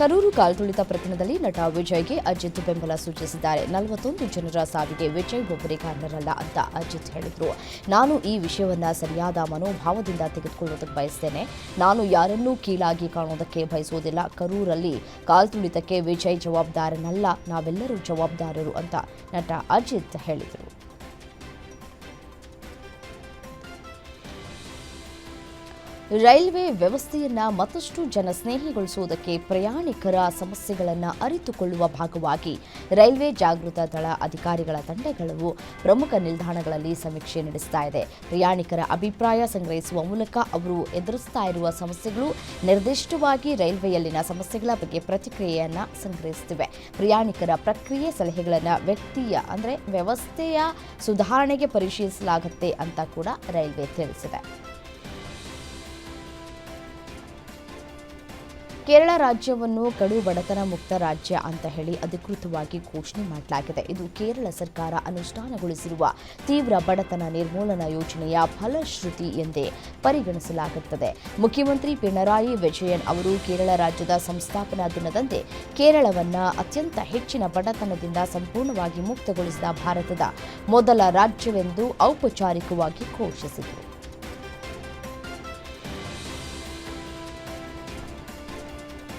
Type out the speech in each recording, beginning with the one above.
ಕರೂರು ಕಾಲ್ತುಳಿತ ಪ್ರಕರಣದಲ್ಲಿ ನಟ ವಿಜಯ್ಗೆ ಅಜಿತ್ ಬೆಂಬಲ ಸೂಚಿಸಿದ್ದಾರೆ. ನಲವತ್ತೊಂದು ಜನರ ಸಾವಿಗೆ ವಿಜಯ್ ಒಬ್ಬರೇ ಕಾರಣರಲ್ಲ ಅಂತ ಅಜಿತ್ ಹೇಳಿದ್ರು. ನಾನು ಈ ವಿಷಯವನ್ನ ಸರಿಯಾದ ಮನೋಭಾವದಿಂದ ತೆಗೆದುಕೊಳ್ಳೋದಕ್ಕೆ ಬಯಸ್ತೇನೆ. ನಾನು ಯಾರನ್ನೂ ಕೀಳಾಗಿ ಕಾಣೋದಕ್ಕೆ ಬಯಸುವುದಿಲ್ಲ. ಕರೂರಲ್ಲಿ ಕಾಲ್ತುಳಿತಕ್ಕೆ ವಿಜಯ್ ಜವಾಬ್ದಾರನಲ್ಲ. ನಾವೆಲ್ಲರೂ ಜವಾಬ್ದಾರರು ಅಂತ ನಟ ಅಜಿತ್ ಹೇಳಿದರು. ರೈಲ್ವೆ ವ್ಯವಸ್ಥೆಯನ್ನ ಮತ್ತಷ್ಟು ಜನಸ್ನೇಹಿಗೊಳಿಸುವುದಕ್ಕೆ ಪ್ರಯಾಣಿಕರ ಸಮಸ್ಯೆಗಳನ್ನು ಅರಿತುಕೊಳ್ಳುವ ಭಾಗವಾಗಿ ರೈಲ್ವೆ ಜಾಗೃತ ದಳ ಅಧಿಕಾರಿಗಳ ತಂಡಗಳು ಪ್ರಮುಖ ನಿಲ್ದಾಣಗಳಲ್ಲಿ ಸಮೀಕ್ಷೆ ನಡೆಸ್ತಾ ಇದೆ. ಪ್ರಯಾಣಿಕರ ಅಭಿಪ್ರಾಯ ಸಂಗ್ರಹಿಸುವ ಮೂಲಕ ಅವರು ಎದುರಿಸ್ತಾ ಇರುವ ಸಮಸ್ಯೆಗಳು ನಿರ್ದಿಷ್ಟವಾಗಿ ರೈಲ್ವೆಯಲ್ಲಿನ ಸಮಸ್ಯೆಗಳ ಬಗ್ಗೆ ಪ್ರತಿಕ್ರಿಯೆಯನ್ನ ಸಂಗ್ರಹಿಸುತ್ತಿವೆ. ಪ್ರಯಾಣಿಕರ ಪ್ರಕ್ರಿಯೆ ಸಲಹೆಗಳನ್ನು ವ್ಯಕ್ತಿಯ, ಅಂದರೆ ವ್ಯವಸ್ಥೆಯ ಸುಧಾರಣೆಗೆ ಪರಿಶೀಲಿಸಲಾಗುತ್ತೆ ಅಂತ ಕೂಡ ರೈಲ್ವೆ ತಿಳಿಸಿದೆ. ಕೇರಳ ರಾಜ್ಯವನ್ನು ಕಡು ಬಡತನ ಮುಕ್ತ ರಾಜ್ಯ ಅಂತ ಹೇಳಿ ಅಧಿಕೃತವಾಗಿ ಘೋಷಣೆ ಮಾಡಲಾಗಿದೆ. ಇದು ಕೇರಳ ಸರ್ಕಾರ ಅನುಷ್ಠಾನಗೊಳಿಸಿರುವ ತೀವ್ರ ಬಡತನ ನಿರ್ಮೂಲನಾ ಯೋಜನೆಯ ಫಲಶ್ರುತಿ ಎಂದೇ ಪರಿಗಣಿಸಲಾಗುತ್ತದೆ. ಮುಖ್ಯಮಂತ್ರಿ ಪಿಣರಾಯಿ ವಿಜಯನ್ ಅವರು ಕೇರಳ ರಾಜ್ಯದ ಸಂಸ್ಥಾಪನಾ ದಿನದಂದೇ ಕೇರಳವನ್ನ ಅತ್ಯಂತ ಹೆಚ್ಚಿನ ಬಡತನದಿಂದ ಸಂಪೂರ್ಣವಾಗಿ ಮುಕ್ತಗೊಳಿಸಿದ ಭಾರತದ ಮೊದಲ ರಾಜ್ಯವೆಂದು ಔಪಚಾರಿಕವಾಗಿ ಘೋಷಿಸಿದರು.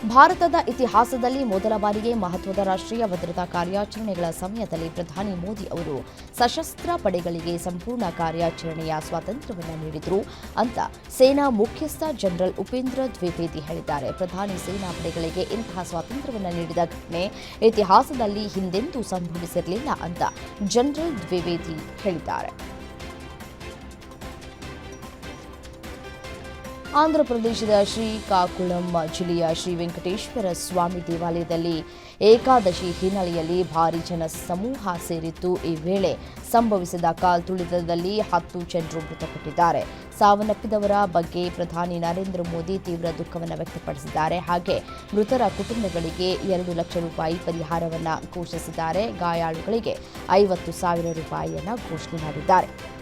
ಭಾರತದ ಇತಿಹಾಸದಲ್ಲಿ ಮೊದಲ ಬಾರಿಗೆ ಮಹತ್ವದ ರಾಷ್ಟ್ರೀಯ ಭದ್ರತಾ ಕಾರ್ಯಾಚರಣೆಗಳ ಸಮಯದಲ್ಲಿ ಪ್ರಧಾನಿ ಮೋದಿ ಅವರು ಸಶಸ್ತ್ರ ಪಡೆಗಳಿಗೆ ಸಂಪೂರ್ಣ ಕಾರ್ಯಾಚರಣೆಯ ಸ್ವಾತಂತ್ರ್ಯವನ್ನು ನೀಡಿದರು ಅಂತ ಸೇನಾ ಮುಖ್ಯಸ್ಥ ಜನರಲ್ ಉಪೇಂದ್ರ ದ್ವಿವೇದಿ ಹೇಳಿದ್ದಾರೆ. ಪ್ರಧಾನಿ ಸೇನಾ ಪಡೆಗಳಿಗೆ ಇಂತಹ ಸ್ವಾತಂತ್ರ್ಯವನ್ನು ನೀಡಿದ ಘಟನೆ ಇತಿಹಾಸದಲ್ಲಿ ಹಿಂದೆಂದೂ ಸಂಭವಿಸಿರಲಿಲ್ಲ ಅಂತ ಜನರಲ್ ದ್ವಿವೇದಿ ಹೇಳಿದ್ದಾರೆ. ಆಂಧ್ರಪ್ರದೇಶದ ಶ್ರೀಕಾಕುಳಂ ಜಿಲ್ಲೆಯ ಶ್ರೀ ವೆಂಕಟೇಶ್ವರ ಸ್ವಾಮಿ ದೇವಾಲಯದಲ್ಲಿ ಏಕಾದಶಿ ಹಿನ್ನೆಲೆಯಲ್ಲಿ ಭಾರಿ ಜನ ಸಮೂಹ ಸೇರಿತ್ತು ಈ ವೇಳೆ ಸಂಭವಿಸಿದ ಕಾಲ್ತುಳಿತದಲ್ಲಿ ಹತ್ತು ಜನರು ಮೃತಪಟ್ಟಿದ್ದಾರೆ. ಸಾವನ್ನಪ್ಪಿದವರ ಬಗ್ಗೆ ಪ್ರಧಾನಿ ನರೇಂದ್ರ ಮೋದಿ ತೀವ್ರ ದುಃಖವನ್ನು ವ್ಯಕ್ತಪಡಿಸಿದ್ದಾರೆ. ಹಾಗೆ ಮೃತರ ಕುಟುಂಬಗಳಿಗೆ ಎರಡು ಲಕ್ಷ ರೂಪಾಯಿ ಪರಿಹಾರವನ್ನು ಘೋಷಿಸಿದ್ದಾರೆ. ಗಾಯಾಳುಗಳಿಗೆ ಐವತ್ತು ಸಾವಿರ ರೂಪಾಯಿಯನ್ನು ಘೋಷಣೆ ಮಾಡಿದ್ದಾರೆ.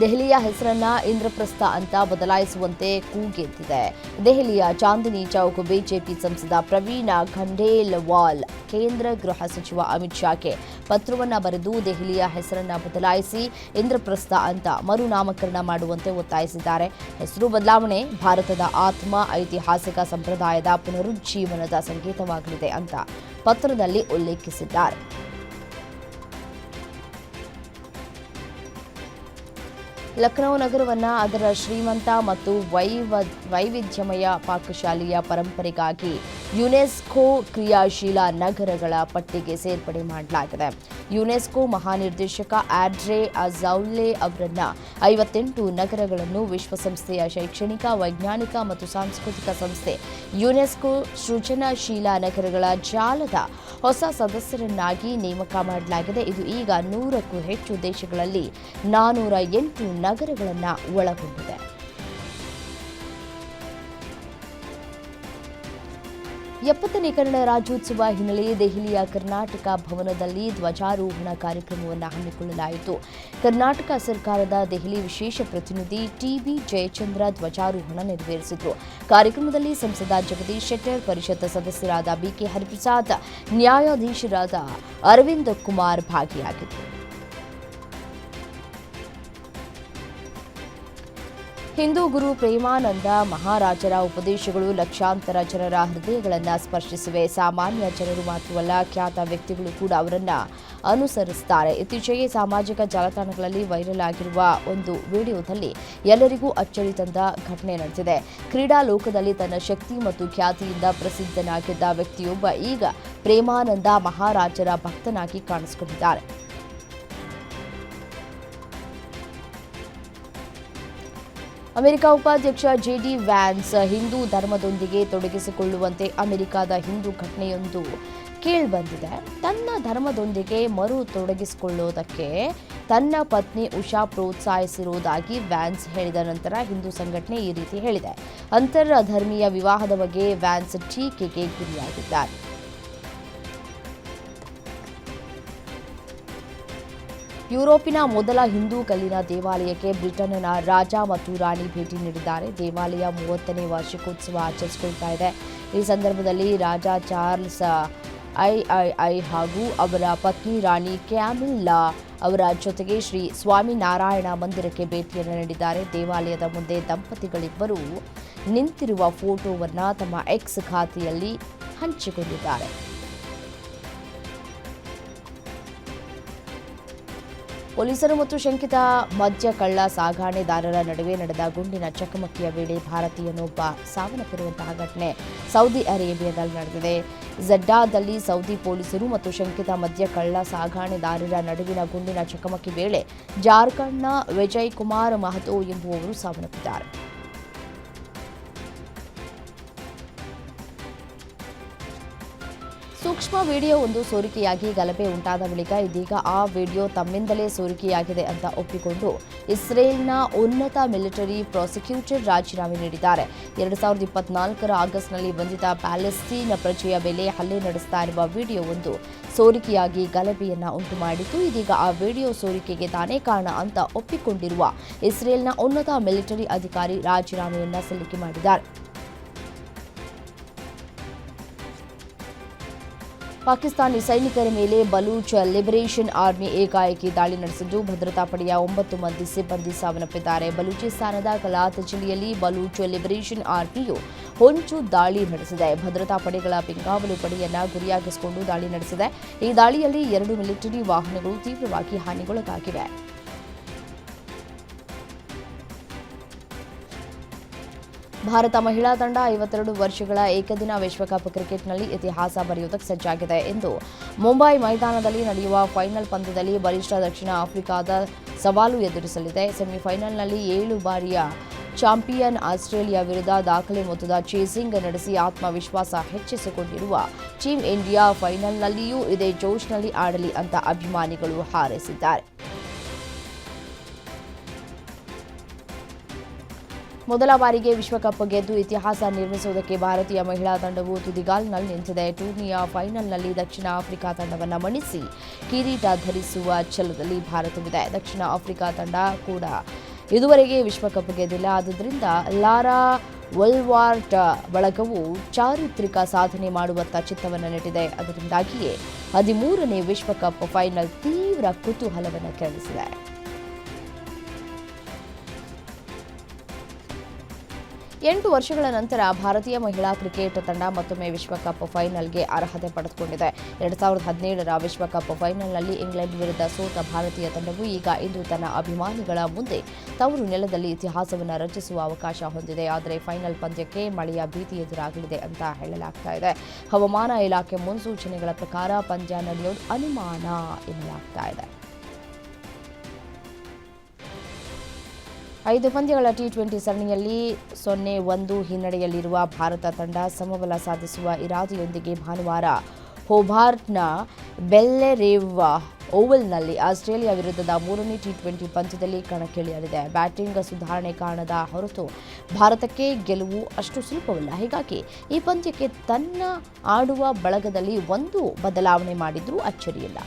ದೆಹಲಿಯ ಹೆಸರನ್ನ ಇಂದ್ರಪ್ರಸ್ಥ ಅಂತ ಬದಲಾಯಿಸುವಂತೆ ಕೂಗೆದ್ದಿದೆ ದೆಹಲಿಯ ಚಾಂದಿನಿ ಚೌಕ್ ಬಿಜೆಪಿ ಸಂಸದ ಪ್ರವೀಣ ಖಂಡೇಲ್ವಾಲ್, ಕೇಂದ್ರ ಗೃಹ ಸಚಿವ ಅಮಿತ್ ಶಾಗೆ ಪತ್ರವನ್ನ ಬರೆದು ದೆಹಲಿಯ ಹೆಸರನ್ನ ಬದಲಾಯಿಸಿ ಇಂದ್ರಪ್ರಸ್ಥ ಅಂತ ಮರುನಾಮಕರಣ ಮಾಡುವಂತೆ ಒತ್ತಾಯಿಸಿದ್ದಾರೆ. ಹೆಸರು ಬದಲಾವಣೆ ಭಾರತದ ಆತ್ಮ, ಐತಿಹಾಸಿಕ ಸಂಪ್ರದಾಯದ ಪುನರುಜ್ಜೀವನದ ಸಂಕೇತವಾಗಲಿದೆ ಅಂತ ಪತ್ರದಲ್ಲಿ ಉಲ್ಲೇಖಿಸಿದ್ದಾರೆ. ಲಖನೌ ನಗರವನ್ನು ಅದರ ಶ್ರೀಮಂತ ಮತ್ತು ವೈವ, ವೈವಿಧ್ಯಮಯ ಪಾಕಶಾಲೆಯ ಪರಂಪರೆಗಾಗಿ ಯುನೆಸ್ಕೋ ಕ್ರಿಯಾಶೀಲ ನಗರಗಳ ಪಟ್ಟಿಗೆ ಸೇರ್ಪಡೆ ಮಾಡಲಾಗಿದೆ. ಯುನೆಸ್ಕೋ ಮಹಾನಿರ್ದೇಶಕ ಆಡ್ರೆ ಅಜೌಲೆ ಅವರನ್ನ ಐವತ್ತೆಂಟು ನಗರಗಳನ್ನು ವಿಶ್ವಸಂಸ್ಥೆಯ ಶೈಕ್ಷಣಿಕ, ವೈಜ್ಞಾನಿಕ ಮತ್ತು ಸಾಂಸ್ಕೃತಿಕ ಸಂಸ್ಥೆ ಯುನೆಸ್ಕೋ ಸೃಜನಶೀಲ ನಗರಗಳ ಜಾಲದ ಹೊಸ ಸದಸ್ಯರನ್ನಾಗಿ ನೇಮಕ ಮಾಡಲಾಗಿದೆ. ಇದು ಈಗ ನೂರಕ್ಕೂ ಹೆಚ್ಚು ದೇಶಗಳಲ್ಲಿ ನಾನೂರ ಎಂಟು ನಗರಗಳನ್ನು ಒಳಗೊಂಡಿದೆ. ಎಪ್ಪತ್ತನೇ ಕನ್ನಡ ರಾಜ್ಯೋತ್ಸವ ಹಿನ್ನೆಲೆ ದೆಹಲಿಯ ಕರ್ನಾಟಕ ಭವನದಲ್ಲಿ ಧ್ವಜಾರೋಹಣ ಕಾರ್ಯಕ್ರಮವನ್ನು ಹಮ್ಮಿಕೊಳ್ಳಲಾಯಿತು. ಕರ್ನಾಟಕ ಸರ್ಕಾರದ ದೆಹಲಿ ವಿಶೇಷ ಪ್ರತಿನಿಧಿ ಟಿಬಿ ಜಯಚಂದ್ರ ಧ್ವಜಾರೋಹಣ ನೆರವೇರಿಸಿದರು. ಕಾರ್ಯಕ್ರಮದಲ್ಲಿ ಸಂಸದ ಜಗದೀಶ್ ಶೆಟ್ಟರ್, ಪರಿಷತ್ ಸದಸ್ಯರಾದ ಬಿಕೆ ಹರಿಪ್ರಸಾದ್, ನ್ಯಾಯಾಧೀಶರಾದ ಅರವಿಂದ್ ಕುಮಾರ್ ಭಾಗಿಯಾಗಿದ್ದರು. ಹಿಂದೂ ಗುರು ಪ್ರೇಮಾನಂದ ಮಹಾರಾಜರ ಉಪದೇಶಗಳು ಲಕ್ಷಾಂತರ ಜನರ ಹೃದಯಗಳನ್ನು ಸ್ಪರ್ಶಿಸಿವೆ. ಸಾಮಾನ್ಯ ಜನರು ಮಾತ್ರವಲ್ಲ, ಖ್ಯಾತ ವ್ಯಕ್ತಿಗಳು ಕೂಡ ಅವರನ್ನ ಅನುಸರಿಸುತ್ತಾರೆ ಇತ್ತೀಚೆಗೆ ಸಾಮಾಜಿಕ ಜಾಲತಾಣಗಳಲ್ಲಿ ವೈರಲ್ ಆಗಿರುವ ಒಂದು ವಿಡಿಯೋದಲ್ಲಿ ಎಲ್ಲರಿಗೂ ಅಚ್ಚರಿ ತಂದ ಘಟನೆ ನಡೆದಿದೆ. ಕ್ರೀಡಾ ಲೋಕದಲ್ಲಿ ತನ್ನ ಶಕ್ತಿ ಮತ್ತು ಖ್ಯಾತಿಯಿಂದ ಪ್ರಸಿದ್ಧನಾಗಿದ್ದ ವ್ಯಕ್ತಿಯೊಬ್ಬ ಈಗ ಪ್ರೇಮಾನಂದ ಮಹಾರಾಜರ ಭಕ್ತನಾಗಿ ಕಾಣಿಸಿಕೊಂಡಿದ್ದಾರೆ. ಅಮೆರಿಕ ಉಪಾಧ್ಯಕ್ಷ ಜೆಡಿ ವ್ಯಾನ್ಸ್ ಹಿಂದೂ ಧರ್ಮದೊಂದಿಗೆ ತೊಡಗಿಸಿಕೊಳ್ಳುವಂತೆ ಅಮೆರಿಕದ ಹಿಂದೂ ಘಟನೆಯೊಂದು ಕೇಳಿಬಂದಿದೆ. ತನ್ನ ಧರ್ಮದೊಂದಿಗೆ ಮರು ತೊಡಗಿಸಿಕೊಳ್ಳುವುದಕ್ಕೆ ತನ್ನ ಪತ್ನಿ ಉಷಾ ಪ್ರೋತ್ಸಾಹಿಸಿರುವುದಾಗಿ ವ್ಯಾನ್ಸ್ ಹೇಳಿದ ನಂತರ ಹಿಂದೂ ಸಂಘಟನೆ ಈ ರೀತಿ ಹೇಳಿದೆ. ಅಂತರ ಧರ್ಮೀಯ ವಿವಾಹದ ಬಗ್ಗೆ ವ್ಯಾನ್ಸ್ ಟೀಕೆಗೆ ಗುರಿಯಾಗಿದ್ದಾರೆ. ಯುರೋಪಿನ ಮೊದಲ ಹಿಂದೂ ಕಲ್ಲಿನ ದೇವಾಲಯಕ್ಕೆ ಬ್ರಿಟನ್ನ ರಾಜ ಮತ್ತು ರಾಣಿ ಭೇಟಿ ನೀಡಿದ್ದಾರೆ. ದೇವಾಲಯ ಮೂವತ್ತನೇ ವಾರ್ಷಿಕೋತ್ಸವ ಆಚರಿಸಿಕೊಳ್ತಾ ಇದೆ. ಈ ಸಂದರ್ಭದಲ್ಲಿ ರಾಜ ಚಾರ್ಲ್ಸ್ ಐ ಹಾಗೂ ಅವರ ಪತ್ನಿ ರಾಣಿ ಕ್ಯಾಮಿಲ್ಲಾ ಅವರ ಜೊತೆಗೆ ಶ್ರೀ ಸ್ವಾಮಿ ನಾರಾಯಣ ಮಂದಿರಕ್ಕೆ ಭೇಟಿಯನ್ನು ನೀಡಿದ್ದಾರೆ. ದೇವಾಲಯದ ಮುಂದೆ ದಂಪತಿಗಳಿಬ್ಬರು ನಿಂತಿರುವ ಫೋಟೋವನ್ನು ತಮ್ಮ ಎಕ್ಸ್ ಖಾತೆಯಲ್ಲಿ ಹಂಚಿಕೊಂಡಿದ್ದಾರೆ. ಪೊಲೀಸರು ಮತ್ತು ಶಂಕಿತ ಮದ್ಯ ಕಳ್ಳ ಸಾಗಾಣೆದಾರರ ನಡುವೆ ನಡೆದ ಗುಂಡಿನ ಚಕಮಕಿಯ ವೇಳೆ ಭಾರತೀಯನೊಬ್ಬ ಸಾವನ್ನಪ್ಪಿರುವಂತಹ ಘಟನೆ ಸೌದಿ ಅರೇಬಿಯಾದಲ್ಲಿ ನಡೆದಿದೆ. ಝಡ್ಡಾದಲ್ಲಿ ಸೌದಿ ಪೊಲೀಸರು ಮತ್ತು ಶಂಕಿತ ಮದ್ಯ ಕಳ್ಳ ಸಾಗಾಣೆದಾರರ ನಡುವಿನ ಗುಂಡಿನ ಚಕಮಕಿ ವೇಳೆ ಜಾರ್ಖಂಡ್ನ ವಿಜಯ್ ಕುಮಾರ್ ಮಹತೋ ಎಂಬುವವರು ಸಾವನ್ನಪ್ಪಿದ್ದಾರೆ. ಸೂಕ್ಷ್ಮ ವಿಡಿಯೋ ಒಂದು ಸೋರಿಕೆಯಾಗಿ ಗಲಭೆ ಉಂಟಾದ ಬಳಿಕ ಇದೀಗ ಆ ವಿಡಿಯೋ ತಮ್ಮಿಂದಲೇ ಸೋರಿಕೆಯಾಗಿದೆ ಅಂತ ಒಪ್ಪಿಕೊಂಡು ಇಸ್ರೇಲ್ನ ಉನ್ನತ ಮಿಲಿಟರಿ ಪ್ರಾಸಿಕ್ಯೂಟರ್ ರಾಜೀನಾಮೆ ನೀಡಿದ್ದಾರೆ. ಎರಡು ಸಾವಿರದ ಇಪ್ಪತ್ನಾಲ್ಕರ ಆಗಸ್ಟ್ನಲ್ಲಿ ಬಂಧಿತ ಪ್ಯಾಲೆಸ್ತೀನ್ ಪ್ರಜೆಯ ಮೇಲೆ ಹಲ್ಲೆ ನಡೆಸ್ತಾ ಇರುವ ವಿಡಿಯೋ ಒಂದು ಸೋರಿಕೆಯಾಗಿ ಗಲಭೆಯನ್ನು ಉಂಟು ಮಾಡಿತ್ತು ಇದೀಗ ಆ ವಿಡಿಯೋ ಸೋರಿಕೆಗೆ ತಾನೇ ಕಾರಣ ಅಂತ ಒಪ್ಪಿಕೊಂಡಿರುವ ಇಸ್ರೇಲ್ನ ಉನ್ನತ ಮಿಲಿಟರಿ ಅಧಿಕಾರಿ ರಾಜೀನಾಮೆಯನ್ನ ಸಲ್ಲಿಕೆ ಮಾಡಿದ್ದಾರೆ. ಪಾಕಿಸ್ತಾನಿ ಸೈನಿಕರ ಮೇಲೆ ಬಲೂಚ್ ಲಿಬರೇಷನ್ ಆರ್ಮಿ ಏಕಾಏಕಿ ದಾಳಿ ನಡೆಸಿದ್ದು, ಭದ್ರತಾ ಪಡೆಯ ಒಂಬತ್ತು ಮಂದಿ ಸಿಬ್ಬಂದಿ ಸಾವನ್ನಪ್ಪಿದ್ದಾರೆ. ಬಲೂಚಿಸ್ತಾನದ ಕಲಾತ್ ಜಿಲ್ಲೆಯಲ್ಲಿ ಬಲೂಚ್ ಲಿಬರೇಷನ್ ಆರ್ಮಿಯು ಹೊಂಚು ದಾಳಿ ನಡೆಸಿದೆ. ಭದ್ರತಾ ಪಡೆಗಳ ಬೆಂಗಾವಲು ಪಡೆಯನ್ನ ಗುರಿಯಾಗಿಸಿಕೊಂಡು ದಾಳಿ ನಡೆಸಿದೆ. ಈ ದಾಳಿಯಲ್ಲಿ ಎರಡು ಮಿಲಿಟರಿ ವಾಹನಗಳು ತೀವ್ರವಾಗಿ ಹಾನಿಗೊಳಗಾಗಿವೆ. ಭಾರತ ಮಹಿಳಾ ತಂಡ ಐವತ್ತೆರಡು ವರ್ಷಗಳ ಏಕದಿನ ವಿಶ್ವಕಪ್ ಕ್ರಿಕೆಟ್ನಲ್ಲಿ ಇತಿಹಾಸ ಬರೆಯುವುದಕ್ಕೆ ಸಜ್ಜಾಗಿದೆ ಎಂದು ಮುಂಬೈ ಮೈದಾನದಲ್ಲಿ ನಡೆಯುವ ಫೈನಲ್ ಪಂದ್ಯದಲ್ಲಿ ಬಲಿಷ್ಠ ದಕ್ಷಿಣ ಆಫ್ರಿಕಾದ ಸವಾಲು ಎದುರಿಸಲಿದೆ. ಸೆಮಿಫೈನಲ್ನಲ್ಲಿ ಏಳು ಬಾರಿಯ ಚಾಂಪಿಯನ್ ಆಸ್ಟ್ರೇಲಿಯಾ ವಿರುದ್ಧ ದಾಖಲೆ ಮೊತ್ತದ ಚೇಸಿಂಗ್ ನಡೆಸಿ ಆತ್ಮವಿಶ್ವಾಸ ಹೆಚ್ಚಿಸಿಕೊಂಡಿರುವ ಟೀಂ ಇಂಡಿಯಾ ಫೈನಲ್ನಲ್ಲಿಯೂ ಇದೇ ಜೋಶ್ನಲ್ಲಿ ಆಡಲಿ ಅಂತ ಅಭಿಮಾನಿಗಳು ಹಾರೈಸಿದ್ದಾರೆ. ಮೊದಲ ಬಾರಿಗೆ ವಿಶ್ವಕಪ್ ಗೆದ್ದು ಇತಿಹಾಸ ನಿರ್ಮಿಸುವುದಕ್ಕೆ ಭಾರತೀಯ ಮಹಿಳಾ ತಂಡವು ತುದಿಗಾಲ್ನಲ್ಲಿ ನಿಂತಿದೆ. ಟೂರ್ನಿಯ ಫೈನಲ್ನಲ್ಲಿ ದಕ್ಷಿಣ ಆಫ್ರಿಕಾ ತಂಡವನ್ನು ಮಣಿಸಿ ಕಿರೀಟ ಧರಿಸುವ ಛಲದಲ್ಲಿ ಭಾರತವಿದೆ. ದಕ್ಷಿಣ ಆಫ್ರಿಕಾ ತಂಡ ಕೂಡ ಇದುವರೆಗೆ ವಿಶ್ವಕಪ್ ಗೆದ್ದಿಲ್ಲ ಆದ್ದರಿಂದ ಲಾರಾ ವಲ್ವಾರ್ಟ್ ಬಳಗವು ಚಾರಿತ್ರಿಕ ಸಾಧನೆ ಮಾಡುವತ್ತ ಚಿತ್ತವನ್ನು ನೆಟ್ಟಿದೆ. ಅದರಿಂದಾಗಿಯೇ ಹದಿಮೂರನೇ ವಿಶ್ವಕಪ್ ಫೈನಲ್ ತೀವ್ರ ಕುತೂಹಲವನ್ನು ಕೆರಳಿಸಿದೆ. ಎಂಟು ವರ್ಷಗಳ ನಂತರ ಭಾರತೀಯ ಮಹಿಳಾ ಕ್ರಿಕೆಟ್ ತಂಡ ಮತ್ತೊಮ್ಮೆ ವಿಶ್ವಕಪ್ ಫೈನಲ್ಗೆ ಅರ್ಹತೆ ಪಡೆದುಕೊಂಡಿದೆ. ಎರಡ್ ಸಾವಿರದ ಹದಿನೇಳರ ವಿಶ್ವಕಪ್ ಫೈನಲ್ನಲ್ಲಿ ಇಂಗ್ಲೆಂಡ್ ವಿರುದ್ಧ ಸೋತ ಭಾರತೀಯ ತಂಡವು ಈಗ ಇಂದು ತನ್ನ ಅಭಿಮಾನಿಗಳ ಮುಂದೆ ತವರು ನೆಲದಲ್ಲಿ ಇತಿಹಾಸವನ್ನು ರಚಿಸುವ ಅವಕಾಶ ಹೊಂದಿದೆ. ಆದರೆ ಫೈನಲ್ ಪಂದ್ಯಕ್ಕೆ ಮಳೆಯ ಭೀತಿ ಎದುರಾಗಲಿದೆ ಅಂತ ಹೇಳಲಾಗ್ತಾ ಇದೆ. ಹವಾಮಾನ ಇಲಾಖೆ ಮುನ್ಸೂಚನೆಗಳ ಪ್ರಕಾರ ಪಂದ್ಯ ನಡೆಯೋದು ಅನುಮಾನ ಎನ್ನಲಾಗ್ತಾ ಇದೆ. ಐದು ಪಂದ್ಯಗಳ ಟಿ ಟ್ವೆಂಟಿ ಸರಣಿಯಲ್ಲಿ ಸೊನ್ನೆ ಒಂದು ಹಿನ್ನಡೆಯಲ್ಲಿರುವ ಭಾರತ ತಂಡ ಸಮಬಲ ಸಾಧಿಸುವ ಇರಾದೆಯೊಂದಿಗೆ ಭಾನುವಾರ ಹೋಬಾರ್ಟ್ನ ಬೆಲ್ಲೆರೇವ್ ಓವಲ್ನಲ್ಲಿ ಆಸ್ಟ್ರೇಲಿಯಾ ವಿರುದ್ಧದ ಮೂರನೇ ಟಿ ಟ್ವೆಂಟಿ ಪಂದ್ಯದಲ್ಲಿ ಕಣಕ್ಕಿಳಿಯಲಿದೆ. ಬ್ಯಾಟಿಂಗ್ ಸುಧಾರಣೆ ಕಾರಣದ ಹೊರತು ಭಾರತಕ್ಕೆ ಗೆಲುವು ಅಷ್ಟು ಸುಲಭವಲ್ಲ. ಹೀಗಾಗಿ ಈ ಪಂದ್ಯಕ್ಕೆ ತನ್ನ ಆಡುವ ಬಳಗದಲ್ಲಿ ಒಂದು ಬದಲಾವಣೆ ಮಾಡಿದ್ರೂ ಅಚ್ಚರಿಯಿಲ್ಲ.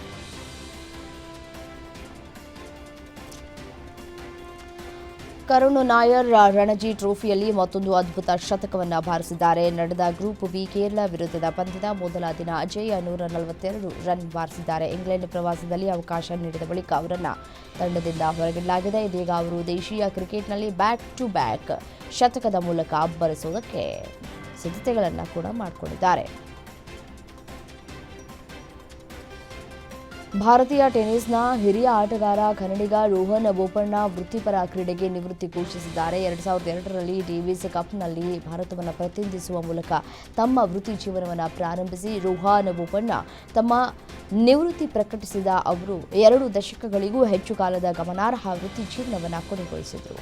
ಕರುಣ್ ನಾಯರ್ ರಣಜಿ ಟ್ರೋಫಿಯಲ್ಲಿ ಮತ್ತೊಂದು ಅದ್ಭುತ ಶತಕವನ್ನು ಬಾರಿಸಿದ್ದಾರೆ. ನಡೆದ ಗ್ರೂಪ್ ಬಿ ಕೇರಳ ವಿರುದ್ಧದ ಪಂದ್ಯದ ಮೊದಲ ದಿನ ಅಜಯ್ ನೂರ ನಲವತ್ತೆರಡು ರನ್ ಬಾರಿಸಿದ್ದಾರೆ. ಇಂಗ್ಲೆಂಡ್ ಪ್ರವಾಸದಲ್ಲಿ ಅವಕಾಶ ನೀಡಿದ ಬಳಿಕ ಅವರನ್ನು ತಂಡದಿಂದ ಹೊರಗಿಡಲಾಗಿದೆ. ಇದೀಗ ಅವರು ದೇಶೀಯ ಕ್ರಿಕೆಟ್ನಲ್ಲಿ ಬ್ಯಾಕ್ ಟು ಬ್ಯಾಕ್ ಶತಕದ ಮೂಲಕ ಅಬ್ಬರಿಸುವುದಕ್ಕೆ ಸಿದ್ಧತೆಗಳನ್ನು ಕೂಡ ಮಾಡಿಕೊಂಡಿದ್ದಾರೆ. ಭಾರತೀಯ ಟೆನಿಸ್ನ ಹಿರಿಯ ಆಟಗಾರ ಕನ್ನಡಿಗ ರೋಹನ್ ಬೋಪಣ್ಣ ವೃತ್ತಿಪರ ಕ್ರೀಡೆಗೆ ನಿವೃತ್ತಿ ಘೋಷಿಸಿದ್ದಾರೆ. ಎರಡು ಸಾವಿರದ ಎರಡರಲ್ಲಿ ಡೇವಿಸ್ ಕಪ್ನಲ್ಲಿ ಭಾರತವನ್ನು ಪ್ರತಿನಿಧಿಸುವ ಮೂಲಕ ತಮ್ಮ ವೃತ್ತಿ ಜೀವನವನ್ನು ಪ್ರಾರಂಭಿಸಿ ರೋಹನ್ ಬೋಪಣ್ಣ ತಮ್ಮ ನಿವೃತ್ತಿ ಪ್ರಕಟಿಸಿದ ಅವರು ಎರಡು ದಶಕಗಳಿಗೂ ಹೆಚ್ಚು ಕಾಲದ ಗಮನಾರ್ಹ ವೃತ್ತಿ ಜೀವನವನ್ನು ಕೊನೆಗೊಳಿಸಿದರು.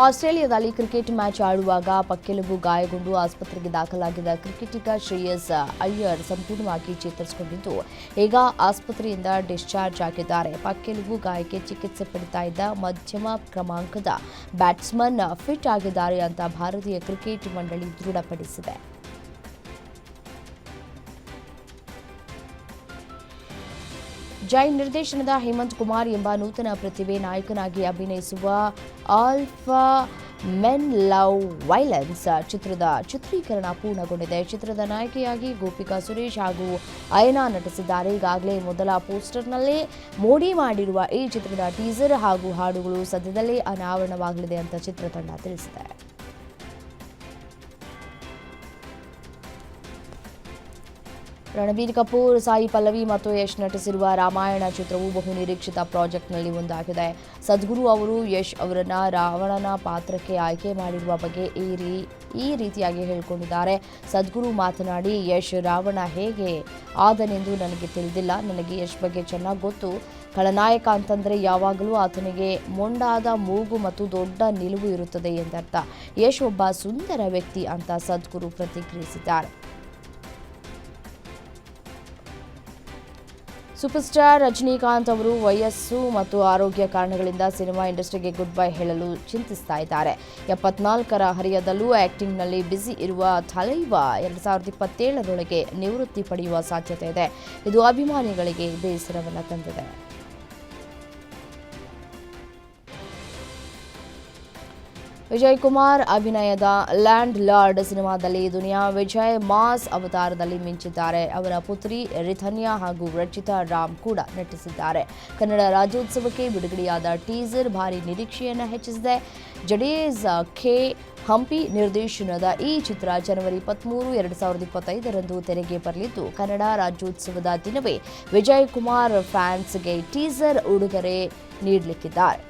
ಆಸ್ಟ್ರೇಲಿಯಾದಲ್ಲಿ ಕ್ರಿಕೆಟ್ ಮ್ಯಾಚ್ ಆಡುವಾಗ ಪಕ್ಕೆಲುಬು ಗಾಯಗೊಂಡು ಆಸ್ಪತ್ರೆಗೆ ದಾಖಲಾಗಿದ್ದ ಕ್ರಿಕೆಟಿಗ ಶ್ರೇಯಸ್ ಅಯ್ಯರ್ ಸಂಪೂರ್ಣವಾಗಿ ಚೇತರಿಸಿಕೊಂಡಿದ್ದು, ಈಗ ಆಸ್ಪತ್ರೆಯಿಂದ ಡಿಸ್ಚಾರ್ಜ್ ಆಗಿದ್ದಾರೆ. ಪಕ್ಕೆಲುಬು ಗಾಯಕ್ಕೆ ಚಿಕಿತ್ಸೆ ಪಡಿತಾ ಇದ್ದ ಮಧ್ಯಮ ಕ್ರಮಾಂಕದ ಬ್ಯಾಟ್ಸ್ಮನ್ ಫಿಟ್ ಆಗಿದ್ದಾರೆ ಅಂತ ಭಾರತೀಯ ಕ್ರಿಕೆಟ್ ಮಂಡಳಿ ದೃಢಪಡಿಸಿದೆ. ವಿಜಯ್ ನಿರ್ದೇಶನದ ಹೇಮಂತ್ ಕುಮಾರ್ ಎಂಬ ನೂತನ ಪ್ರತಿಭೆ ನಾಯಕನಾಗಿ ಅಭಿನಯಿಸುವ ಆಲ್ಫಾ ಮೆನ್ ಲವ್ ವೈಲೆನ್ಸ್ ಚಿತ್ರದ ಚಿತ್ರೀಕರಣ ಪೂರ್ಣಗೊಂಡಿದೆ. ಚಿತ್ರದ ನಾಯಕಿಯಾಗಿ ಗೋಪಿಕಾ ಸುರೇಶ್ ಹಾಗೂ ಅಯನಾ ನಟಿಸಿದ್ದಾರೆ. ಈಗಾಗಲೇ ಮೊದಲ ಪೋಸ್ಟರ್ನಲ್ಲೇ ಮೋಡಿ ಮಾಡಿರುವ ಈ ಚಿತ್ರದ ಟೀಸರ್ ಹಾಗೂ ಹಾಡುಗಳು ಸದ್ಯದಲ್ಲೇ ಅನಾವರಣವಾಗಲಿದೆ ಅಂತ ಚಿತ್ರತಂಡ ತಿಳಿಸಿದೆ. ರಣಬೀರ್ ಕಪೂರ್, ಸಾಯಿ ಪಲ್ಲವಿ ಮತ್ತು ಯಶ್ ನಟಿಸಿರುವ ರಾಮಾಯಣ ಚಿತ್ರವು ಬಹು ನಿರೀಕ್ಷಿತ ಪ್ರಾಜೆಕ್ಟ್ನಲ್ಲಿ ಒಂದಾಗಿದೆ. ಸದ್ಗುರು ಅವರು ಯಶ್ ಅವರನ್ನ ರಾವಣನ ಪಾತ್ರಕ್ಕೆ ಆಯ್ಕೆ ಮಾಡಿರುವ ಬಗ್ಗೆ ಈ ರೀ, ಈ ರೀತಿಯಾಗಿ ಹೇಳಿಕೊಂಡಿದ್ದಾರೆ. ಸದ್ಗುರು ಮಾತನಾಡಿ, ಯಶ್ ರಾವಣ ಹೇಗೆ ಆದನೆಂದು ನನಗೆ ತಿಳಿದಿಲ್ಲ. ನನಗೆ ಯಶ್ ಬಗ್ಗೆ ಚೆನ್ನಾಗಿ ಗೊತ್ತು. ಖಳನಾಯಕ ಅಂತಂದರೆ ಯಾವಾಗಲೂ ಆತನಿಗೆ ಮೊಂಡಾದ ಮೂಗು ಮತ್ತು ದೊಡ್ಡ ನಿಲುವು ಇರುತ್ತದೆ ಎಂದರ್ಥ. ಯಶ್ ಒಬ್ಬ ಸುಂದರ ವ್ಯಕ್ತಿ ಅಂತ ಸದ್ಗುರು ಪ್ರತಿಕ್ರಿಯಿಸಿದ್ದಾರೆ. ಸೂಪರ್ ಸ್ಟಾರ್ ರಜನಿಕಾಂತ್ ಅವರು ವಯಸ್ಸು ಮತ್ತು ಆರೋಗ್ಯ ಕಾರಣಗಳಿಂದ ಸಿನಿಮಾ ಇಂಡಸ್ಟ್ರಿಗೆ ಗುಡ್ ಬೈ ಹೇಳಲು ಚಿಂತಿಸ್ತಾ ಇದ್ದಾರೆ. ಎಪ್ಪತ್ನಾಲ್ಕರ ಹರಿಯದಲ್ಲೂ ಆ್ಯಕ್ಟಿಂಗ್ನಲ್ಲಿ ಬ್ಯುಸಿ ಇರುವ ಥಲೈವ ಎರಡು ಸಾವಿರದ ಇಪ್ಪತ್ತೇಳರೊಳಗೆ ನಿವೃತ್ತಿ ಪಡೆಯುವ ಸಾಧ್ಯತೆ ಇದೆ. ಇದು ಅಭಿಮಾನಿಗಳಿಗೆ ಬೇಸರವನ್ನು ತಂದಿದೆ. ವಿಜಯ್ ಕುಮಾರ್ ಅಭಿನಯದ ಲ್ಯಾಂಡ್ ಲಾರ್ಡ್ ಸಿನಿಮಾದಲ್ಲಿ ದುನಿಯಾ ವಿಜಯ್ ಮಾಸ್ ಅವತಾರದಲ್ಲಿ ಮಿಂಚಿದ್ದಾರೆ. ಅವರ ಪುತ್ರಿ ರಿಥನ್ಯಾ ಹಾಗೂ ರಚಿತಾ ರಾಮ್ ಕೂಡ ನಟಿಸಿದ್ದಾರೆ. ಕನ್ನಡ ರಾಜ್ಯೋತ್ಸವಕ್ಕೆ ಬಿಡುಗಡೆಯಾದ ಟೀಸರ್ ಭಾರಿ ನಿರೀಕ್ಷೆಯನ್ನು ಹೆಚ್ಚಿಸಿದೆ. ಜಡೇಜ್ ಖೇ ಹಂಪಿ ನಿರ್ದೇಶನದ ಈ ಚಿತ್ರ ಜನವರಿ ಇಪ್ಪತ್ತ್ಮೂರು ಎರಡು ಸಾವಿರದ ಇಪ್ಪತ್ತೈದರಂದು ತೆರೆಗೆ ಬರಲಿದ್ದು, ಕನ್ನಡ ರಾಜ್ಯೋತ್ಸವದ ದಿನವೇ ವಿಜಯ್ ಕುಮಾರ್ ಫ್ಯಾನ್ಸ್ಗೆ ಟೀಸರ್ ಉಡುಗೊರೆ ನೀಡಲಿಕ್ಕಿದ್ದಾರೆ.